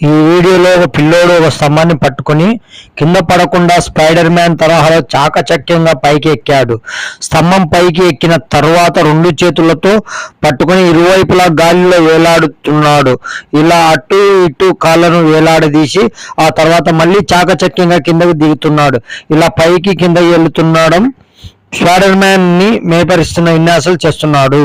ఈ వీడియోలో ఒక పిల్లోడు ఒక స్తంభాన్ని పట్టుకొని కింద పడకుండా స్పైడర్ మ్యాన్ తరహాలో చాకచక్యంగా పైకి ఎక్కాడు స్తంభం పైకి ఎక్కిన తర్వాత రెండు చేతులతో పట్టుకొని ఇరువైపులా గాలిలో వేలాడుతున్నాడు. ఇలా అటు ఇటు కాళ్ళను వేలాడదీసి ఆ తర్వాత మళ్ళీ చాకచక్యంగా కిందకు దిగుతున్నాడు. ఇలా పైకి కిందకి వెళ్తున్నాడు స్పైడర్ మ్యాన్ని మేపరిస్తున్న విన్యాసాలు చేస్తున్నాడు.